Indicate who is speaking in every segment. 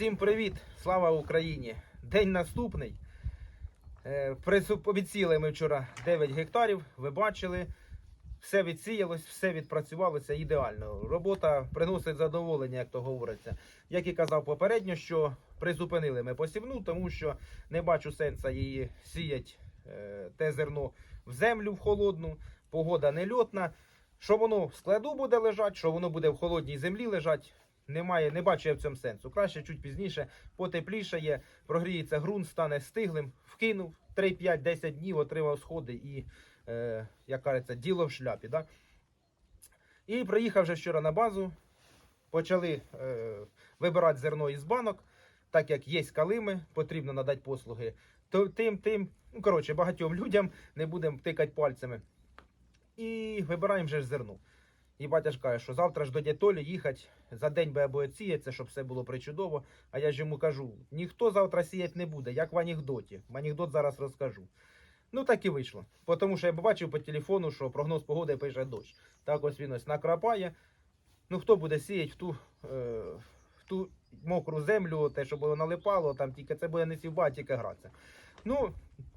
Speaker 1: Всім привіт! Слава Україні! День наступний. Е, Обіцяли ми вчора 9 гектарів. Ви бачили, все відсіялось, все відпрацювалося ідеально. Робота приносить задоволення, як то говориться. Як і казав попередньо, що призупинили ми посівну, тому що не бачу сенсу її сіять е, те зерно в землю в холодну, погода не льотна. Що воно в складу буде лежати, що воно буде в холодній землі лежати, немає, не бачу я в цьому сенсу. Краще чуть пізніше, потеплішає, прогріється ґрунт, стане стиглим, вкинув 3-5-10 днів, отримав сходи і, е, як кажеться, діло в шляпі. Да? І приїхав вже вчора на базу, почали е, вибирати зерно із банок, так як є калими, потрібно надати послуги. То тим, тим, ну коротше, багатьом людям не будемо тикати пальцями. І вибираємо вже зерно. І батя ж каже, що завтра ж до дятолі їхати, за день би або сіяться, щоб все було причудово. А я ж йому кажу: ніхто завтра сіяти не буде, як в анекдоті. В анекдот зараз розкажу. Ну так і вийшло. Тому що я бачив по телефону, що прогноз погоди пише дощ. Так ось він ось накрапає. Ну хто буде сіяти в ту, е, в ту мокру землю, те, що було налипало, там тільки це буде не сівба, тільки гратися. Ну,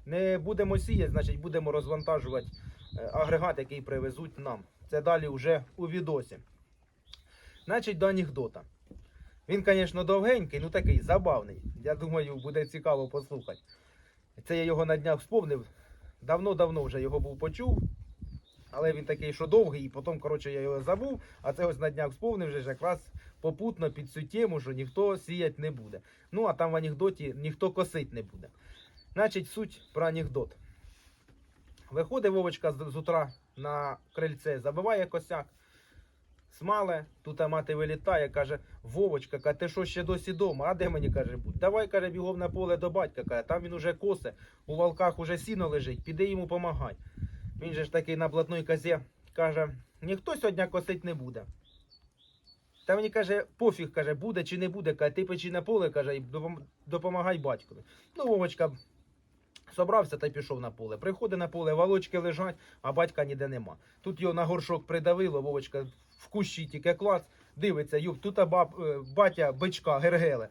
Speaker 1: не будемо сіяти, значить будемо розвантажувати агрегат, який привезуть нам. Це далі вже у відосі. Значить, до анекдота. Він, звісно, довгенький, ну такий забавний. Я думаю, буде цікаво послухати. Це я його на днях вспомнив. Давно-давно вже його був почув. Але він такий, що довгий, і потім, коротше, я його забув, а це ось на днях вспомнив вже якраз попутно під цю тему, що ніхто сіять не буде. Ну, а там в анекдоті ніхто косить не буде. Значить, суть про анекдот. Виходить Вовочка з, утра на крильце, забиває косяк, смале, тут мати вилітає, каже, Вовочка, каже, ти що ще досі дома? А де мені каже будь? Давай, каже, бігом на поле до батька, каже, там він уже косе, у валках уже сіно лежить, піди йому помагай. Він же ж такий на блатної козі каже, ніхто сьогодні косить не буде. Та мені каже, пофіг, каже, буде чи не буде, каже, ти печи на поле, каже, допомагай батькові. Ну, Вовочка собрався та й пішов на поле. Приходить на поле, валочки лежать, а батька ніде нема. Тут його на горшок придавило, Вовочка в кущі тільки клац, дивиться, юб, тут баб, е, батя бичка, гергеле.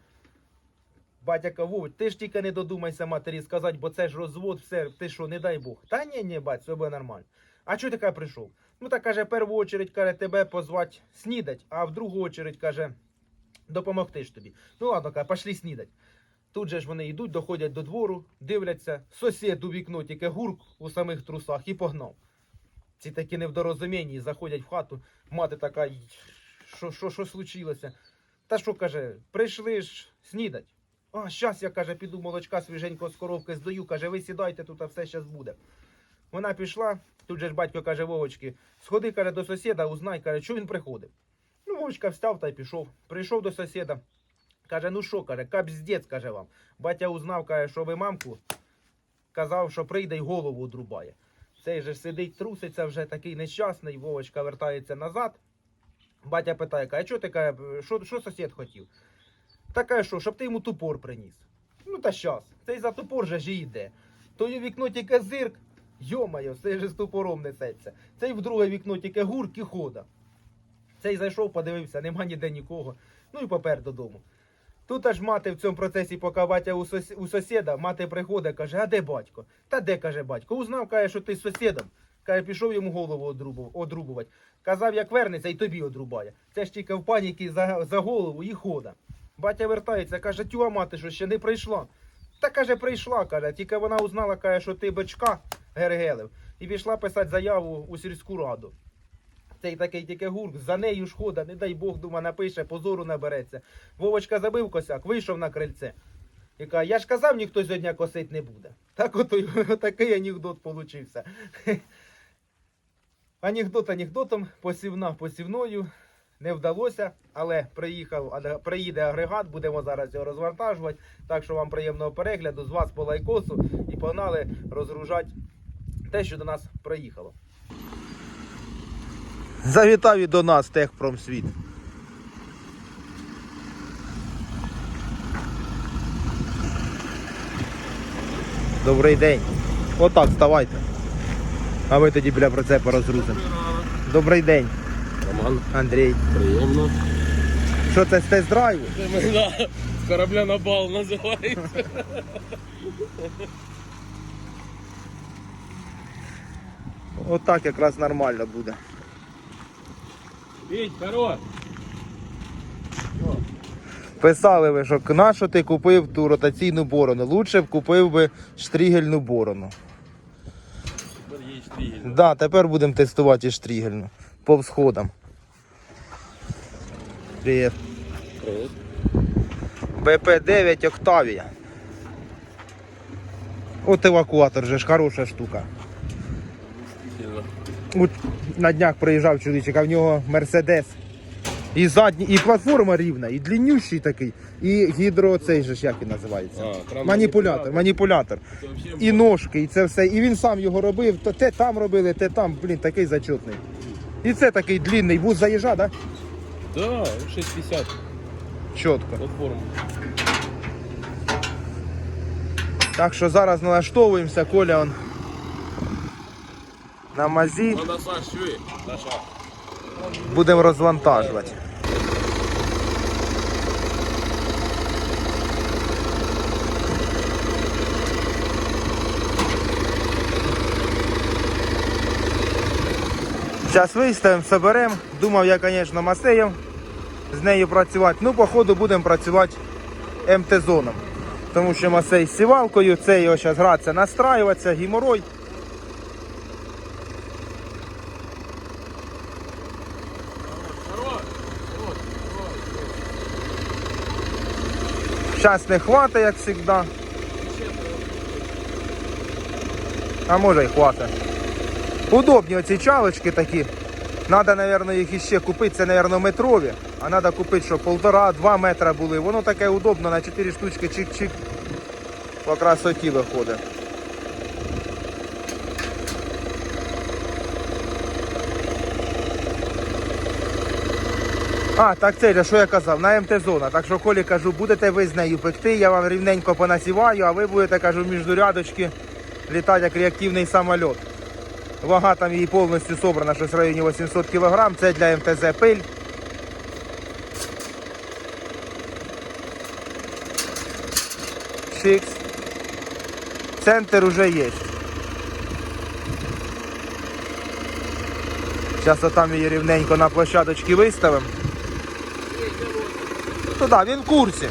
Speaker 1: Батя Вович, ти ж тільки не додумайся матері сказати, бо це ж розвод, все, ти що, не дай Бог. Та ні, ні, бать, все буде нормально. А чого ти каже, прийшов? Ну так каже, першу очередь, каже, тебе позвати снідать, а в другу очередь, каже, допомогти ж тобі. Ну ладно, каже, пошли снідать. Тут же ж вони йдуть, доходять до двору, дивляться, сусід у вікно тільки гурк у самих трусах і погнав. Ці такі невдорозумінні заходять в хату, мати така, що, що, що случилося? Та що каже, прийшли ж снідать. А, щас я каже, піду молочка свіженького з коровки здаю, каже, ви сідайте, тут а все щас буде. Вона пішла, тут же ж батько каже Вовочки, сходи, каже, до сусіда, узнай, каже, що він приходив. Ну, Вовочка встав та й пішов. Прийшов до сусіда. Каже, ну що, каже, капздець, каже вам. Батя узнав, каже, що ви мамку казав, що прийде й голову одрубає. Цей же сидить, труситься вже такий нещасний, Вовочка вертається назад. Батя питає, каже, що ти каже, що, що сусід хотів? Та каже, що, щоб ти йому тупор приніс. Ну та щас, цей за тупор же ж йде. То й вікно тільки зирк, йомайо, цей же з тупором несеться. Цей в друге вікно тільки гурк і хода. Цей зайшов, подивився, нема ніде нікого. Ну і попер додому. Тут аж мати в цьому процесі, поки батя у, сос... у сусіда, мати приходить, каже, а де батько? Та де каже батько? Узнав, каже, що ти з сусідом. Каже, пішов йому голову одрубу... одрубувати. Казав, як вернеться, і тобі одрубає. Це ж тільки в паніки за, за голову і хода. Батя вертається, каже, тюа мати, що ще не прийшла. Та каже, прийшла, каже, тільки вона узнала, каже, що ти бичка Гергелев, і пішла писати заяву у сільську раду. Цей такий тільки гурк, за нею ж хода, не дай Бог, дума, напише, позору набереться. Вовочка забив косяк, вийшов на крильце. І каже, я ж казав, ніхто сьогодні косить не буде. Так от такий анекдот получився. Анекдот анекдотом, посівна посівною. Не вдалося, але приїхав, приїде агрегат, будемо зараз його розвантажувати. Так що вам приємного перегляду, з вас по лайкосу і погнали розгружати те, що до нас приїхало. Завітав і до нас Техпромсвіт. Добрий день. Отак, вставайте. А ми тоді біля прицепа розгрузимо. Добрий день,
Speaker 2: Роман,
Speaker 1: Андрій.
Speaker 2: приємно.
Speaker 1: Що це з тест-драйву?
Speaker 2: З корабля на бал називається.
Speaker 1: Отак якраз нормально буде.
Speaker 2: Віть, хорош.
Speaker 1: Писали ви, що на що ти купив ту ротаційну борону? Лучше б купив би штрігельну борону.
Speaker 2: Тепер є штрігель.
Speaker 1: Да, тепер будемо тестувати штрігельну. По всходам. Привіт.
Speaker 2: Привіт.
Speaker 1: БП-9 Октавія. От евакуатор же ж хороша штука. От на днях приїжджав чоловічик, а в нього Мерседес. І задні, і платформа рівна, і длиннющий такий, і гідро, цей же ж як він називається.
Speaker 2: А,
Speaker 1: маніпулятор, маніпулятор. І ножки, і це все. І він сам його робив, то те там робили, те там, блін, такий зачетний. І це такий длинний бус заїжджа, да?
Speaker 2: Да, 650
Speaker 1: Чітко.
Speaker 2: платформа.
Speaker 1: Так що зараз налаштовуємося, Коля он на мазі?
Speaker 2: Наша.
Speaker 1: будемо розвантажувати. Зараз виставимо, соберемо. Думав я, звісно, масеєм з нею працювати. Ну, походу, будемо працювати МТ-зоном. Тому що масей з сівалкою, це його зараз гратися, настраюватися, геморой. Зараз не хвата, як завжди. А може й хвата. Удобні оці чалочки такі. Надо, мабуть, їх іще купити. Це, мабуть, метрові. А треба купити, щоб полтора-два метра були. Воно таке удобно на 4 штучки чик-чик. По красоті виходить. А, так це що я казав, на МТ-зона. Так що Колі кажу, будете ви з нею пекти, я вам рівненько понасіваю, а ви будете, кажу, між рядочки літати як реактивний самоліт. Вага там її повністю собрана, щось в районі 800 кг. Це для МТЗ пиль. Шикс. Центр уже є. Зараз отам її рівненько на площадочки виставимо. Ну так, він в курсі.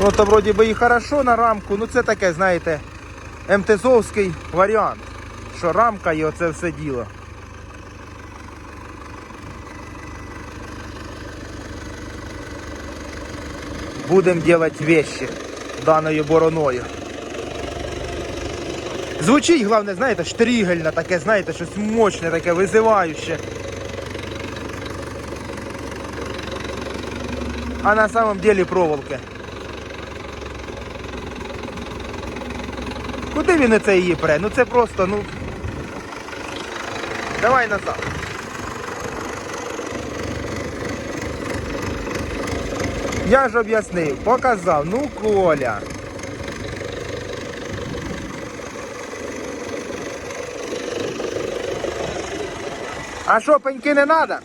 Speaker 1: Ну то вроді би і хорошо на рамку, ну це таке, знаєте, МТЗовський варіант. Що рамка і оце все діло. Будемо робити вещи даною бороною. Звучить, головне, знаєте, штрігельне таке, знаєте, щось мощне, таке визиваюче. А на самом деле проволоки. Куди він оце її пре? Ну це просто, ну. Давай назад. Я ж об'яснив, показав, ну Коля. А що, пеньки не треба?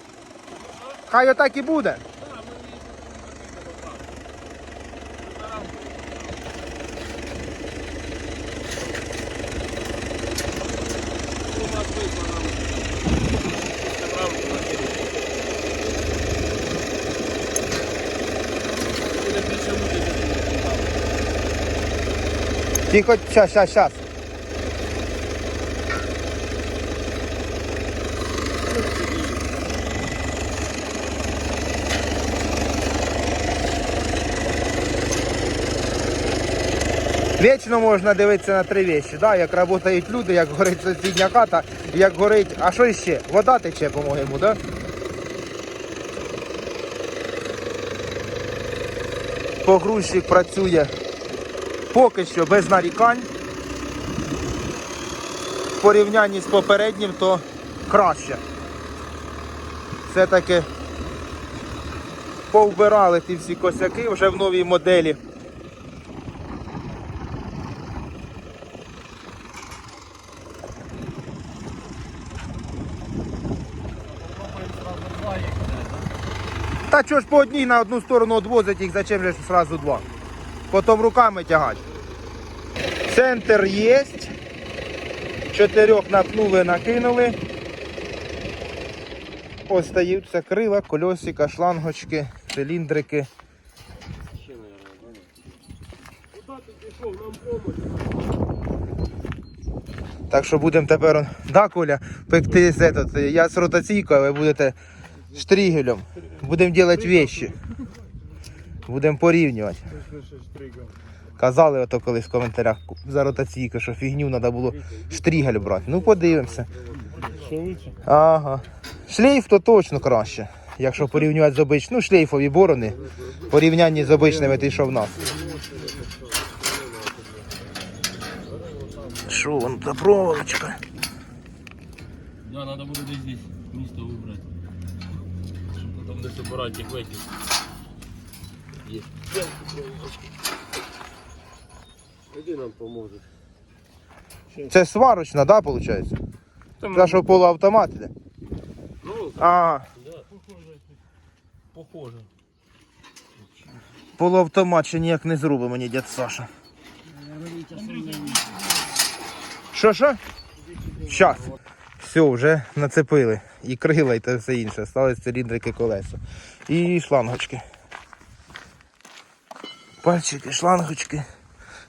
Speaker 1: Хай отак і буде.
Speaker 2: У нас вийшло нам. Це правильно накидати. Буде більше мучити.
Speaker 1: Тихо, щас, щас, щас. Вічно можна дивитися на три вещі, да? як працюють люди, як горить сусідня хата, як горить. А що ще? Вода тече, по-моєму, да? Погрузчик працює поки що без нарікань. В порівнянні з попереднім, то краще. Все-таки повбирали ті всі косяки вже в новій моделі. Та чого ж по одній на одну сторону відвозить їх, зачем же ж сразу два? Потім руками тягати. Центр є. Чотирьох напнули, накинули. Остаються крила, кольосика, шлангочки, циліндрики. Так що будемо тепер, да, Коля, пекти з я з ротаційкою, ви будете штрігелем. Будемо робити вещи. Будемо порівнювати. Казали ото колись в коментарях за ротаційку, що фігню треба було штрігель брати. Ну подивимося. Ага. Шлейф то точно краще. Якщо порівнювати з обичними, ну шлейфові борони, порівнянні з обичними ти що в нас. Що вон та проволочка?
Speaker 2: Да, надо буде десь місто вибрати. Щоб потім не собирати в эти. Є. Іди нам поможеш.
Speaker 1: Це сварочна, да, виходить?
Speaker 2: Там,
Speaker 1: Та що полуавтомат іде?
Speaker 2: ну,
Speaker 1: А,
Speaker 2: да. Похоже. Похоже.
Speaker 1: полуавтомат ще ніяк не зробить мені дід Саша. Що, що? Щас. Все, вже нацепили. І крила, і те все інше. Стали циліндрики колеса. І шлангочки. Пальчики, шлангочки.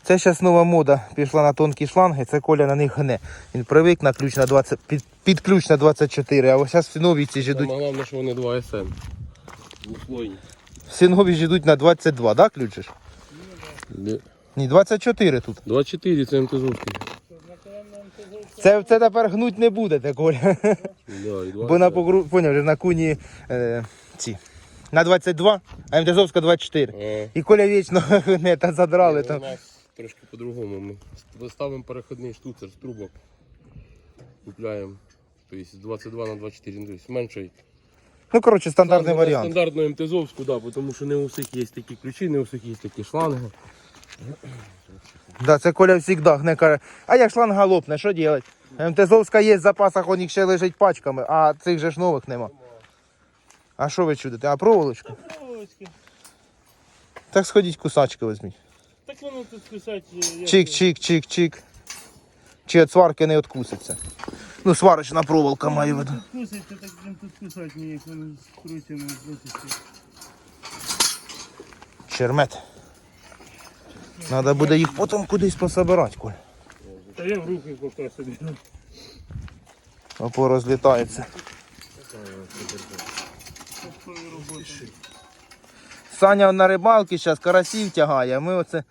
Speaker 1: Це зараз нова мода пішла на тонкі шланги, це Коля на них гне. Він привик на ключ на 20, під, під ключ на 24, а ось зараз всі нові ці ж.
Speaker 2: Головне, що вони 2 СН. Двослойні.
Speaker 1: Всі нові ж на 22, да, ключиш? Ні, 24 тут.
Speaker 2: 24 це МТЗовський.
Speaker 1: Це, це тепер гнуть не будете, Коля.
Speaker 2: Да, і 2
Speaker 1: Бо на погру... поняв, на куні е, ці. На 22, а МТЗовська 24.
Speaker 2: А,
Speaker 1: І Коля вічно гне та задрали
Speaker 2: у
Speaker 1: там.
Speaker 2: нас трошки по-другому. Ми ставимо переходний штуцер з трубок. Купляємо. Тобто з 22 на 24, ну, тобто менший.
Speaker 1: Ну, коротше, стандартний
Speaker 2: Ставимо
Speaker 1: варіант.
Speaker 2: Стандартну МТЗовську, да, тому що не у всіх є такі ключі, не у всіх є такі шланги.
Speaker 1: Да, це Коля завжди гне каже, а як шланга лопне, що робити? МТЗовська є в запасах, у них ще лежить пачками, а цих же ж нових нема. А що ви чудите? А проволочку? Так сходіть кусачки візьміть.
Speaker 2: Так воно тут писати.
Speaker 1: Чик, чик, чик, чик. Чи від сварки не відкуситься. Ну, сварочна проволока маю в виду.
Speaker 3: Кусать, так блин, тут кусать их, он скручен.
Speaker 1: Чермет. Треба буде їх потім кудись пособирати, Коль.
Speaker 3: Да я в руки пока соберу.
Speaker 1: Опо розлітається. Саня на рибалці зараз карасів тягає, а ми оце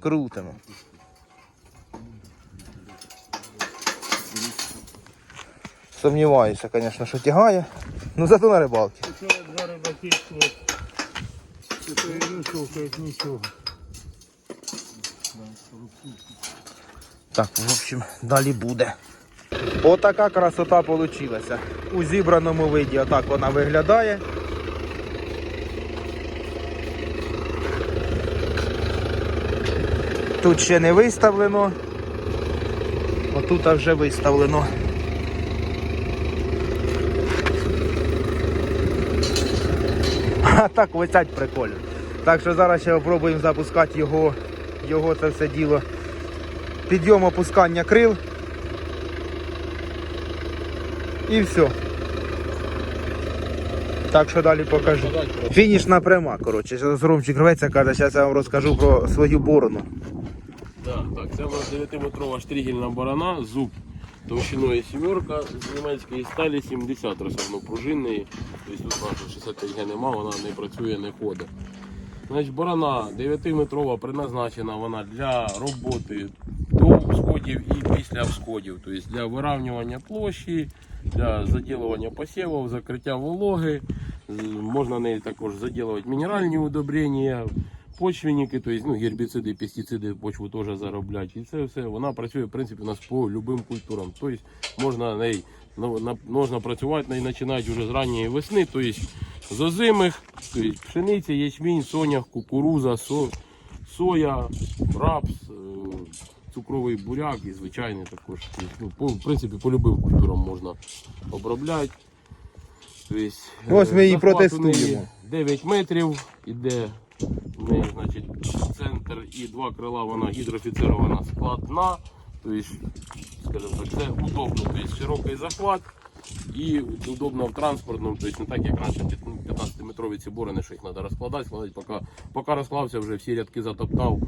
Speaker 1: крутимо. Сумніваюся, звісно, що тягає. Ну зато на рибалці.
Speaker 3: Вчора два рыбаки шло. Это
Speaker 1: Так, в общем, далі буде. Отака красота вийшла. У зібраному виді отак вона виглядає. Тут ще не виставлено. Отут вже виставлено. А так висять прикольно. Так що зараз ще спробуємо запускати його, його це все діло підйом опускання крил. І все. Так що далі покажу. Фінішна пряма, коротше. Зараз Ромчик рветься, каже, зараз я вам розкажу про свою борону.
Speaker 2: Да, так, це у нас 9-метрова штригельна барана, зуб товщиною сімерка з німецької сталі 70 розсадно пружинної. Тобто тут наша 65 г нема, вона не працює, не ходить. Значить, барана 9-метрова предназначена вона для роботи до всходів і після всходів. Тобто для вирівнювання площі, для заділування посівів, закриття вологи. Можна нею також заділувати мінеральні удобрення, почвенники, тобто ну, гербіциди, пестициди почву теж зароблять. І це все вона працює в принципі у нас по любим культурам. Тобто можна на- на- можна працювати нею починають вже з ранньої весни, тобто з озимих, пшениця, ячмінь, сонях, кукуруза, со, соя, рапс, е, цукровий буряк і звичайний також. Ну, по, в принципі, по любим культурам можна обробляти. Тобто,
Speaker 1: Ось ми її протестуємо.
Speaker 2: 9 метрів, іде в неї, значить, центр і два крила, вона гідрофіцирована складна. Тобто, скажімо так, це удобно, тобто широкий захват і удобно в транспортному, тобто не так, як раніше 15-метрові ці борони, що їх треба розкладати, складати, поки, поки розклався, вже всі рядки затоптав.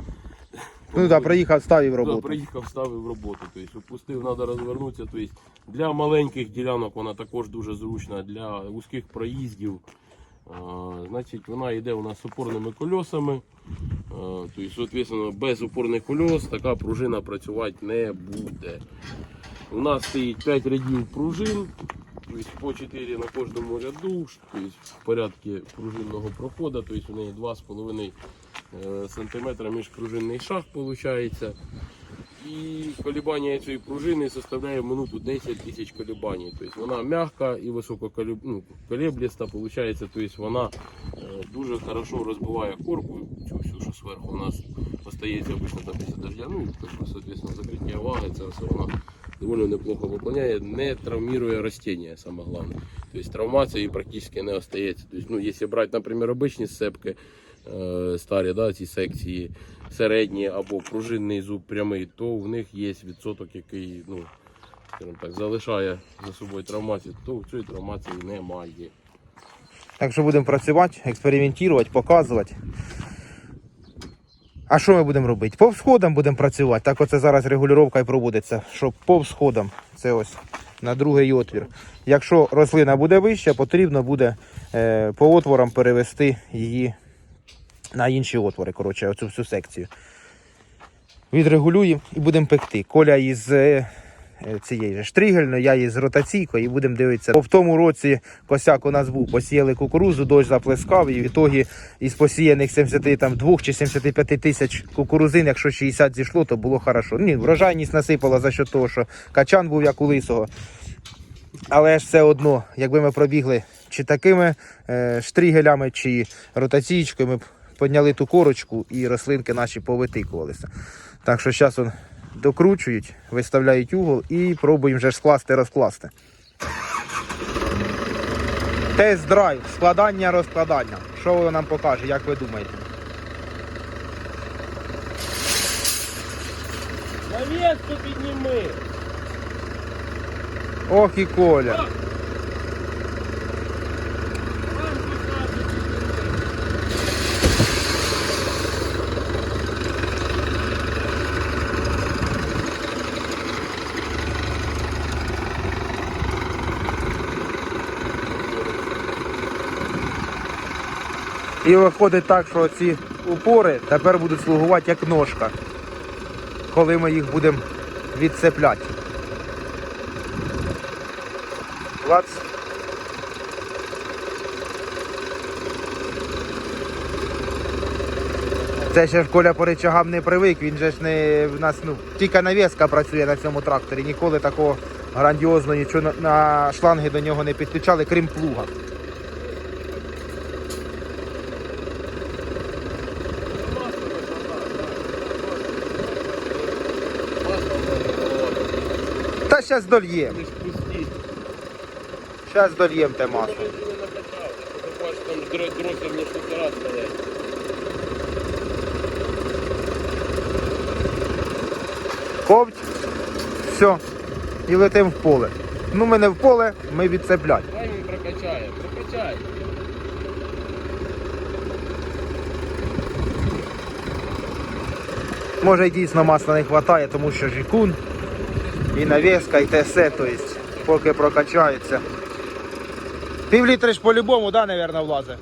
Speaker 1: Ну так, приїхав, ставив
Speaker 2: Да,
Speaker 1: роботу.
Speaker 2: приїхав, ставив роботу. Тобто, опустив, треба розвернутися. Тобто, для маленьких ділянок вона також дуже зручна, для вузьких проїздів. А, значить, вона йде у нас з опорними колесами. А, тобто, соответственно, без опорних колес така пружина працювати не буде. У нас стоїть 5 рядів пружин, по 4 на кожному ряду, тобто в порядку пружинного проходу, тобто у неї 2,5 е, сантиметра міжпружинний шаг виходить. І колебання цієї пружини составляє минуту 10 тисяч колебаний. Тобто вона м'яка і високо ну, колебліста, виходить, тобто вона е, дуже хорошо розбиває корку, цю всю, що зверху у нас остається обично там після дождя, ну, соответственно, закриття ваги, це все вона доволі неплохо виконує, не травмирує растения, саме головне. Тобто травмації практично не остається. Тобто, ну, якщо брати, наприклад, обичні сцепки, е, старі, да, ці секції середні або пружинний зуб прямий, то в них є відсоток, який ну, так, залишає за собою травмацію, то в цій травмації немає.
Speaker 1: Так що будемо працювати, експериментувати, показувати. А що ми будемо робити? По всходам будемо працювати. Так оце зараз регулювання і проводиться. Що по всходам, це ось на другий отвір. Якщо рослина буде вища, потрібно буде е, по отворам перевести її на інші отвори. Коротше, оцю всю секцію. Відрегулюємо і будемо пекти. Коля із е, цієї же штригельної, я із ротаційкою і будемо дивитися. Бо в тому році косяк у нас був, посіяли кукурузу, дощ заплескав, і в ітогі із посіяних 72 чи 75 тисяч кукурузин, якщо 60 зійшло, то було хорошо. Ні, врожайність насипала за що того, що качан був як у лисого. Але ж все одно, якби ми пробігли чи такими е, штригелями, чи ротаційкою, ми б підняли ту корочку і рослинки наші повитикувалися. Так що зараз докручують, виставляють угол і пробуємо вже скласти, розкласти. Тест-драйв, складання, розкладання. Що воно нам покаже, як ви думаєте?
Speaker 2: Навіску підніми!
Speaker 1: Ох і Коля. І виходить так, що ці упори тепер будуть слугувати як ножка, коли ми їх будемо відцепляти. Клац. Це ще ж Коля по речагам не привик, він же ж не в нас, ну, тільки навіска працює на цьому тракторі. Ніколи такого грандіозного нічого на шланги до нього не підключали, крім плуга. Та зараз дольєм. Зараз дольєм те масло. Ковть. Все. І летим в поле. Ну ми не в поле, ми відцеплять.
Speaker 2: Хай він прокачає, прокачає.
Speaker 1: Може і дійсно масла не вистачає, тому що ж і кун, і те все, тобто, поки прокачається. Пів літри ж по-любому, да, мабуть, влазить?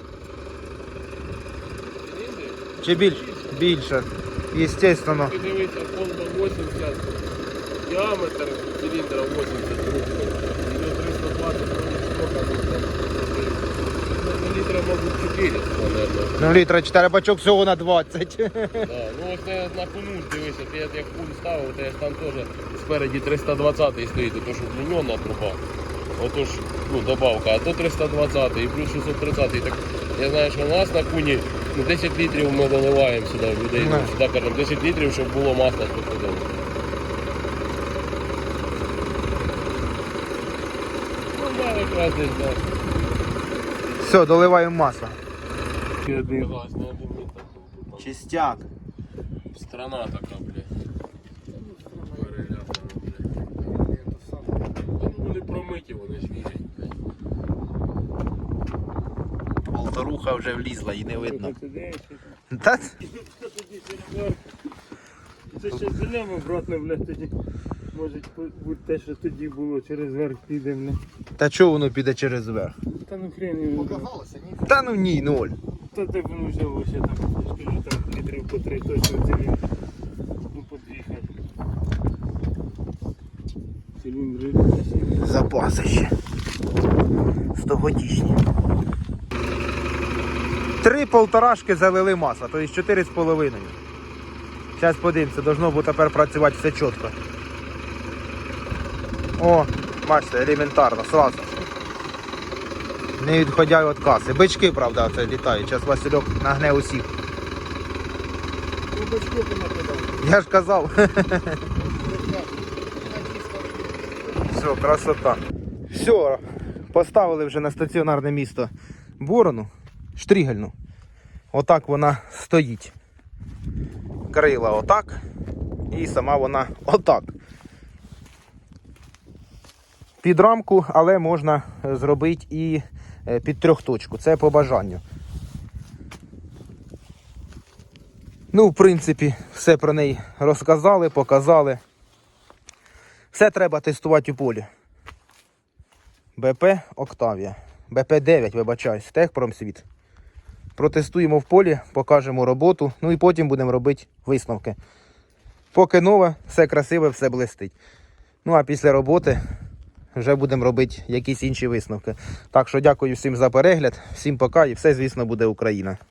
Speaker 1: Чи більше? Більше. Естественно.
Speaker 2: Дивися, 80, діаметр циліндра 80 руху. Його 320 штука. Ну, літра, мабуть, 400, мабуть.
Speaker 1: Ну, літра 4 бачок всього на 20.
Speaker 2: Да, ну ось це на кону дивися, ти як кун ставив, то я ж там теж спереді 320 стоїть, то що длинна труба. Отож, ну, добавка, а то 320 і плюс 630. Так я знаю, що у нас на куні ну, 10 літрів ми доливаємо сюди в людей.
Speaker 1: Ну.
Speaker 2: Сюди кажемо 10 літрів, щоб було масло спокійно. Ну, я якраз десь, да.
Speaker 1: Все, доливаємо масло. Чистяк.
Speaker 2: Страна така, блядь. Ну, Вони промиті, вони свіжі.
Speaker 1: Полторуха вже влізла і не видно.
Speaker 3: Це ще там?
Speaker 1: Та
Speaker 3: Це ще зелемо обратно, блядь, тоді. Може бути те, що тоді було, через верх піде, блядь.
Speaker 1: Та чого воно піде через верх?
Speaker 3: Та ну хрен його. знає.
Speaker 1: Та ну ні, ноль.
Speaker 3: Та де воно взялося там, я скажу, там літрів по три точно цілі. Ну, по дві хай. Циліндри.
Speaker 1: Запаси ще. Стогодічні. Три полторашки залили масла, тобто чотири з половиною. Зараз подивимося, должно буде тепер працювати все чітко. О, бачите, елементарно, сразу. Не відходя від каси. Бички, правда, це літають. Зараз Васильок нагне усіх. Я ж казав. Все, красота. Все, поставили вже на стаціонарне місто борону, штрігельну. Отак вона стоїть. Крила отак. І сама вона отак. Під рамку, але можна зробити і е, під трьохточку. Це по бажанню. Ну, в принципі, все про неї розказали, показали. Все треба тестувати у полі. БП Октавія. БП-9, вибачаюсь, Техпромсвіт. Протестуємо в полі, покажемо роботу, ну і потім будемо робити висновки. Поки нове, все красиве, все блистить. Ну а після роботи вже будемо робити якісь інші висновки. Так що дякую всім за перегляд, всім пока і все, звісно, буде Україна.